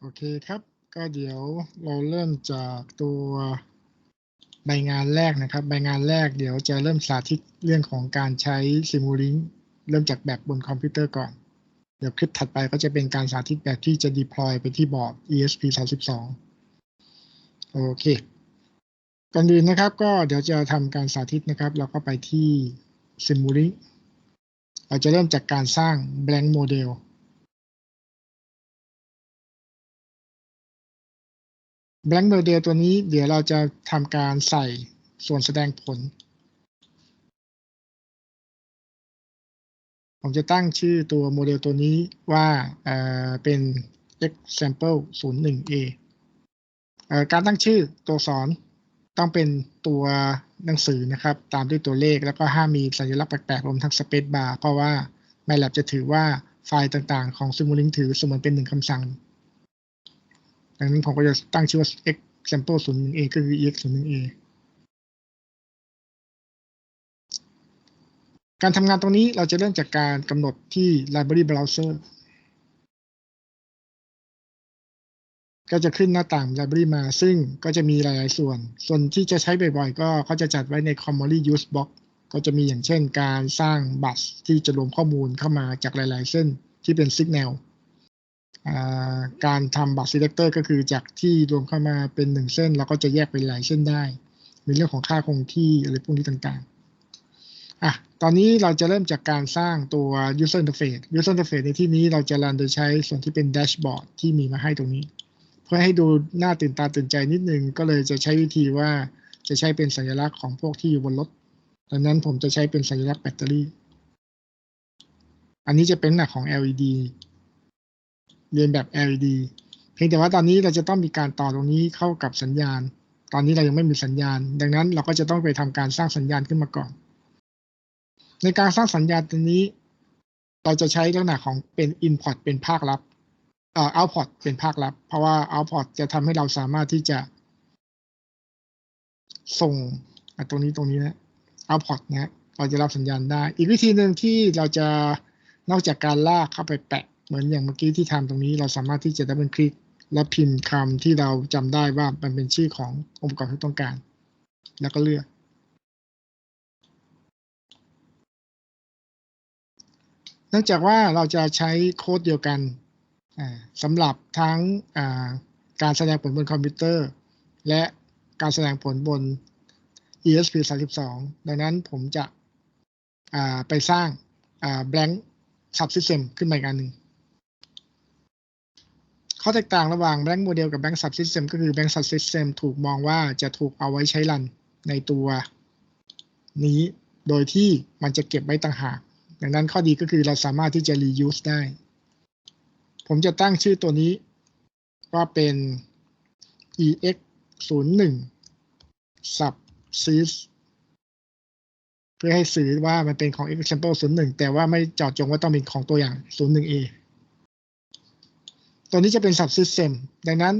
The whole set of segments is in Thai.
โอเคครับ ก็เดี๋ยวเราเริ่มจากตัวใบงานแรกนะครับ ใบงานแรกเดี๋ยวจะเริ่มสาธิตเรื่องของการใช้ Simulink เริ่มจากแบบบนคอมพิวเตอร์ก่อน เดี๋ยวคลิปถัดไปก็จะเป็นการสาธิตแบบที่จะ deploy ไปที่บอร์ด ESP32 โอเคก่อนอื่นนะครับ ก็เดี๋ยวจะทำการสาธิตนะครับ เราก็ไปที่ Simulink เราจะเริ่มจากการสร้าง blank model blank model ตัวนี้เดี๋ยวเราจะทำการใส่ส่วนแสดงผล ผมจะตั้งชื่อตัวโมเดลตัวนี้ว่าเอ่อเป็น example 01a เอ่อการตั้งชื่อตัวสอนต้องเป็นตัวหนังสือนะครับ ตามด้วยตัวเลขแล้วก็ห้ามมีสัญลักษณ์แปลกๆรวมทั้ง space bar เพราะว่า MATLAB จะถือว่าไฟล์ต่างๆ ของ Simulink ถือเสมือนเป็นหนึ่งคำสั่ง ดังนั้นผมก็จะตั้งชื่อว่า example 01a ก็คือ ex 01a การทำงานตรงนี้เราจะเริ่มจากการกำหนดที่ library browser ก็จะขึ้นหน้าต่าง library มา ซึ่งก็จะมีหลาย ๆ ส่วน ส่วนที่จะใช้บ่อย ๆ ก็เขาจะจัดไว้ใน commonly used box ก็จะมีอย่างเช่นการสร้างบัสที่จะรวมข้อมูลเข้ามาจากหลาย ๆ เส้นที่เป็น signal การทำบัตร selector ก็คือจากที่รวมเข้ามาเป็นหนึ่งเส้นเราก็จะแยกเป็นหลายเส้นได้ มีเรื่องของค่าคงที่อะไรพวกนี้ต่างๆอะตอนนี้เราจะเริ่มจากการสร้างตัว user interface user interface ในที่นี้เราจะรันโดยใช้ส่วนที่เป็น dashboard ที่มีมาให้ตรงนี้ เพื่อให้ดูหน้าตื่นตาตื่นใจนิดนึง ก็เลยจะใช้วิธีว่าจะใช้เป็นสัญลักษณ์ของพวกที่อยู่บนรถดังนั้นผมจะใช้เป็นสัญลักษณ์แบตเตอรี่ อันนี้จะเป็นหนักของ LED เรียนแบบ LED เพียงแต่ว่าตอนนี้เราจะต้องมีการต่อตรงนี้เข้ากับสัญญาณ ตอนนี้เรายังไม่มีสัญญาณ ดังนั้นเราก็จะต้องไปทำการสร้างสัญญาณขึ้นมาก่อน ในการสร้างสัญญาณตัวนี้ เราจะใช้ลักษณะของเป็น input เป็นภาครับเอ่อ output เป็นภาครับ เพราะว่า output จะทำให้เราสามารถที่จะ ส่งตรงนี้ตรงนี้นะ output นะเราจะรับสัญญาณได้ อีกวิธีหนึ่งที่เราจะนอกจากการลากเข้าไปแปะ เหมือนอย่างเมื่อกี้ที่ทำตรงนี้เราสามารถที่จะดับเบิลคลิกแล้วพิมพ์คำที่เราจำได้ว่ามันเป็นชื่อขององค์ประกอบที่ต้องการ แล้วก็เลือก เนื่องจากว่าเราจะใช้โค้ดเดียวกันสำหรับทั้งการแสดงผลบนคอมพิวเตอร์ และการแสดงผลบน ESP32 ดังนั้นผมจะไปสร้าง blank subsystem ขึ้นมาอีกอันหนึ่ง ข้อแตกต่างระหว่าง Blank Model กับ Blank Subsystem ก็คือ Blank Subsystem ถูกมองว่าจะถูกเอาไว้ใช้รันในตัวนี้ โดยที่มันจะเก็บไว้ต่างหาก ดังนั้นข้อดีก็คือเราสามารถที่จะ reuse ได้ ผมจะตั้งชื่อตัวนี้ว่าเป็น ex 0 1 subsys เพื่อให้สื่อว่ามันเป็นของ example 01 แต่ว่าไม่เจาะจงว่าต้องเป็นของตัวอย่าง 01a ตัวนี้จะเป็น subsystem ดังนั้น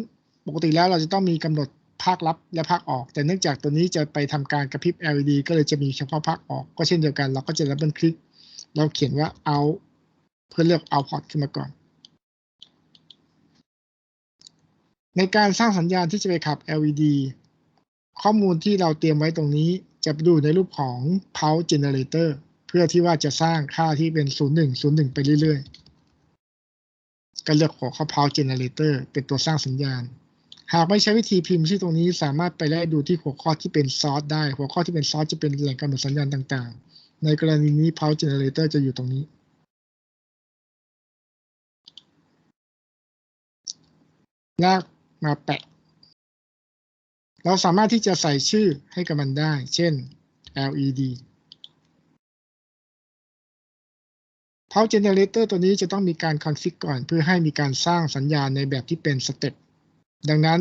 ปกติแล้วเราจะต้องมีกำหนดภาครับและภาคออก แต่เนื่องจากตัวนี้จะไปทำการกระพริบ LED ก็เลยจะมีเฉพาะภาคออก ก็เช่นเดียวกัน เราก็จะรับเบิลคลิกเราเขียนว่า out เพื่อเลือก output ขึ้นมาก่อน ในการสร้างสัญญาณที่จะไปขับ LED ข้อมูลที่เราเตรียมไว้ตรงนี้จะดูในรูปของ pulse generator เพื่อที่ว่าจะสร้างค่าที่เป็น 01 01 ไปเรื่อยๆ ก็เลือกหัวข้อ Power Generator เป็นตัวสร้างสัญญาณ หากไม่ใช้วิธีพิมพ์ชื่อตรงนี้สามารถไปไล่ดูที่หัวข้อที่เป็นซอสได้ หัวข้อที่เป็นซอสจะเป็นแหล่งกำเนิดสัญญาณต่างๆ ในกรณีนี้ Power Generator จะอยู่ตรงนี้ ลากมาแปะ เราสามารถที่จะใส่ชื่อให้กับมันได้ เช่น LED Power Generator ตัวนี้จะต้องมีการคอนฟิกก่อน เพื่อให้มีการสร้างสัญญาณในแบบที่เป็นสเต็ปดังนั้น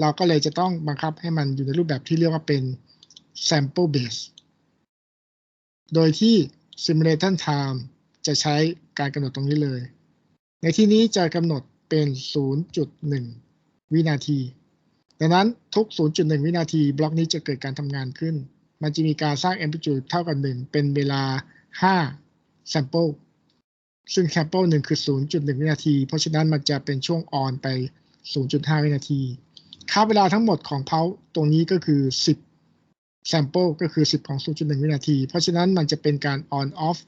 เราก็เลยจะต้องบังคับให้มันอยู่ในรูปแบบที่เรียกว่าเป็น sample base โดยที่ simulation time จะใช้การกำหนดตรงนี้เลย ในที่นี้จะกำหนดเป็น 0.1 วินาที ดังนั้นทุก 0.1 วินาที บล็อกนี้จะเกิดการทำงานขึ้น มันจะมีการสร้าง amplitude เท่ากับ 1 เป็นเวลา 5 sample ซึ่งแคปเปิลหนึ่งคือ 0.1 วินาที เพราะฉะนั้นมันจะเป็นช่วงออนไป 0.5 วินาที ค่าเวลาทั้งหมดของเพาตรงนี้ก็คือ 10 sample ก็คือ 10 ของ 0.1 วินาที เพราะฉะนั้นมันจะเป็นการ on off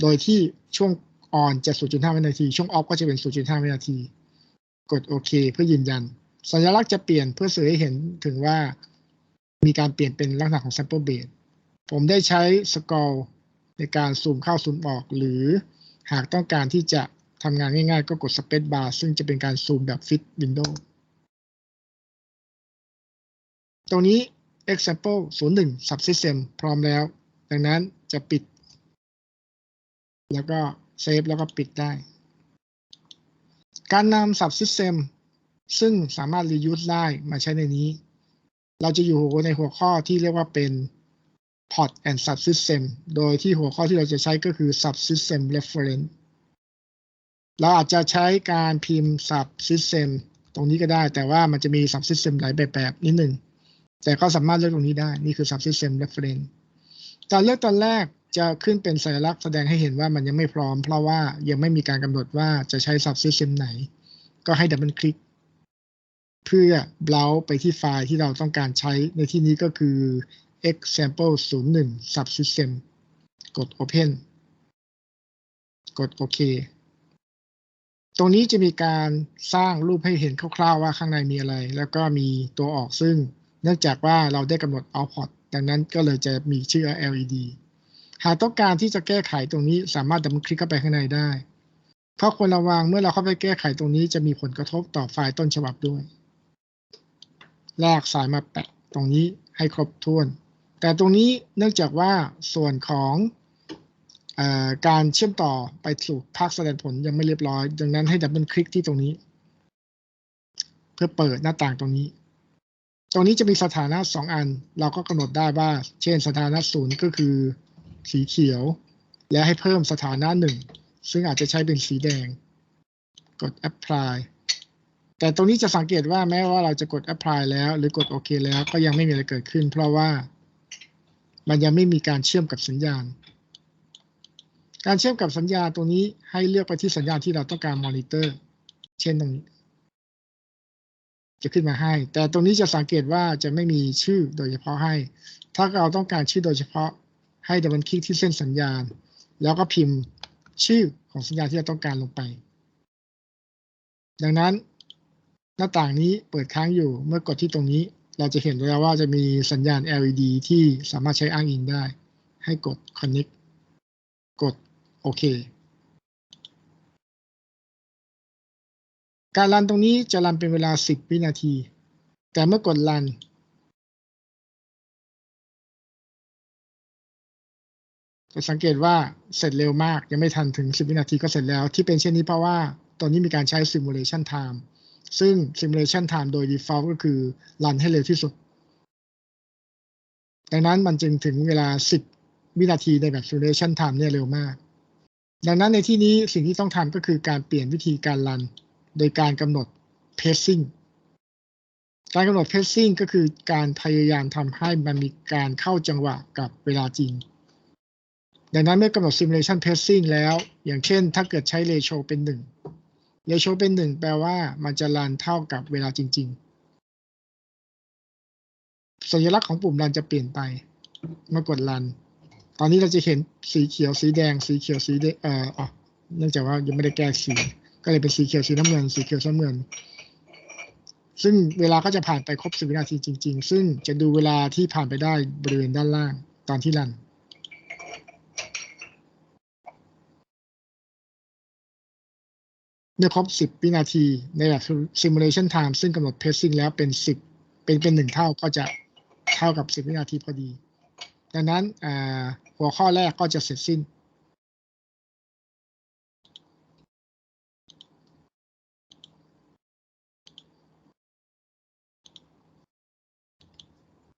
โดยที่ช่วง on จะ 0.5 วินาที ช่วง off ก็จะเป็น 0.5 วินาที กดโอเคเพื่อยืนยัน สัญลักษณ์จะเปลี่ยนเพื่อสื่อให้เห็นถึงว่ามีการเปลี่ยนเป็นลักษณะของ sample base ผมได้ใช้สกอล ในการซูมเข้าซูมออก หรือหากต้องการที่จะทำงานง่ายๆ ก็กด Space Bar ซึ่งจะเป็นการซูมแบบ Fit Window ตรงนี้ Example 01 Subsystem พร้อมแล้ว ดังนั้นจะปิด แล้วก็เซฟแล้วก็ปิดได้ การนำ Subsystem ซึ่งสามารถ reuse ได้มาใช้ในนี้ เราจะอยู่ในหัวข้อที่เรียกว่าเป็น Pod and Subsystem โดยที่หัวข้อที่เราจะใช้ก็คือ Subsystem Reference เราอาจจะใช้การพิมพ์ Subsystem ตรงนี้ก็ได้ แต่ว่ามันจะมี Subsystem หลายแบบแบบนิดหนึ่ง แต่ก็สามารถเลือกตรงนี้ได้ นี่คือ Subsystem Reference ตอนเลือกตอนแรกจะขึ้นเป็นสัญลักษณ์แสดงให้เห็นว่ามันยังไม่พร้อม เพราะว่ายังไม่มีการกำหนดว่าจะใช้ Subsystem ไหน ก็ให้ดับเบิลคลิกเพื่อเบราว์ไปที่ไฟล์ที่เราต้องการใช้ในที่นี้ก็คือ example 01 subsystem กด open กดโอเค ตรงนี้จะมีการสร้างรูปให้เห็นคร่าวๆว่าข้างในมีอะไร แล้วก็มีตัวออกซึ่ง เนื่องจากว่าเราได้กำหนด output ดังนั้นก็เลยจะมีชื่อ LED หากต้องการที่จะแก้ไขตรงนี้สามารถดับเบิลคลิกเข้าไปข้างในได้เพราะควรระวังเมื่อเราเข้าไปแก้ไขตรงนี้จะมีผลกระทบต่อไฟล์ต้นฉบับด้วย ลากสายมาแปะตรงนี้ให้ครบถ้วน แต่ตรงนี้เนื่องจากว่าส่วนของอการเชื่อมต่อไปสู่ภาคแสดงผลยังไม่เรียบร้อย ดังนั้นให้ดับเบิลคลิกที่ตรงนี้ เพื่อเปิดหน้าต่างตรงนี้ ตรงนี้จะมีสถานะ 2 อัน เราก็กำหนดได้ว่า เช่นสถานะศูนย์ก็คือสีเขียว และให้เพิ่มสถานะหนึ่งซึ่งอาจจะใช้เป็นสีแดง กด apply แต่ตรงนี้จะสังเกตว่าแม้ว่าเราจะกด apply แล้ว หรือกดโอเคแล้วก็ยังไม่มีอะไรเกิดขึ้น เพราะว่า มันยังไม่มีการเชื่อมกับสัญญาณ การเชื่อมกับสัญญาณตรงนี้ให้เลือกไปที่สัญญาณที่เราต้องการมอนิเตอร์ เช่นตรงนี้จะขึ้นมาให้ แต่ตรงนี้จะสังเกตว่าจะไม่มีชื่อโดยเฉพาะให้ ถ้าเราต้องการชื่อโดยเฉพาะให้ดับเบิลคลิกที่เส้นสัญญาณ แล้วก็พิมพ์ชื่อของสัญญาณที่เราต้องการลงไป ดังนั้นหน้าต่างนี้เปิดค้างอยู่เมื่อกดที่ตรงนี้ เราจะเห็นแล้วว่าจะมีสัญญาณ LED ที่สามารถใช้อ้างอิงได้ ให้กด connect กดโอเค การรันตรงนี้จะรันเป็นเวลา 10 วินาที แต่เมื่อกดรัน จะสังเกตว่าเสร็จเร็วมาก ยังไม่ทันถึง 10 วินาทีก็เสร็จแล้ว ที่เป็นเช่นนี้เพราะว่า ตอนนี้มีการใช้ simulation time ซึ่ง simulation time โดย default ก็คือรันให้เร็วที่สุด ดังนั้นมันจึงถึงเวลา 10 วินาทีในแบบ simulation time เนี่ยเร็วมาก ดังนั้นในที่นี้สิ่งที่ต้องทำก็คือการเปลี่ยนวิธีการรัน โดยการกำหนด pacing การกำหนด pacing ก็คือการพยายามทำให้มันมีการเข้าจังหวะกับเวลาจริง ดังนั้นเมื่อกำหนด simulation pacing แล้ว อย่างเช่น ถ้าเกิดใช้ ratio เป็น1 เรโชเป็นหนึ่งแปลว่ามันจะรันเท่ากับเวลาจริง ๆ สัญลักษณ์ของปุ่มรันจะเปลี่ยนไป เมื่อกดรัน ตอนนี้เราจะเห็นสีเขียวสีแดง สีเขียวสีแดงเอ่ออ๋อเนื่องจากว่ายังไม่ได้แก้สี ก็เลยเป็นสีเขียวสีน้ำเงิน สีเขียวสีน้ำเงิน ซึ่งเวลาก็จะผ่านไปครบสิบวินาทีจริง ๆ ซึ่งจะดูเวลาที่ผ่านไปได้บริเวณด้านล่างตอนที่รัน เมื่อครบ 10 วินาทีในแบบ simulation time ซึ่งกำหนด pacing แล้วเป็น 10 เป็นเป็นหนึ่งเท่าก็จะเท่ากับ 10 วินาทีพอดี ดังนั้นหัวข้อแรกก็จะเสร็จสิ้น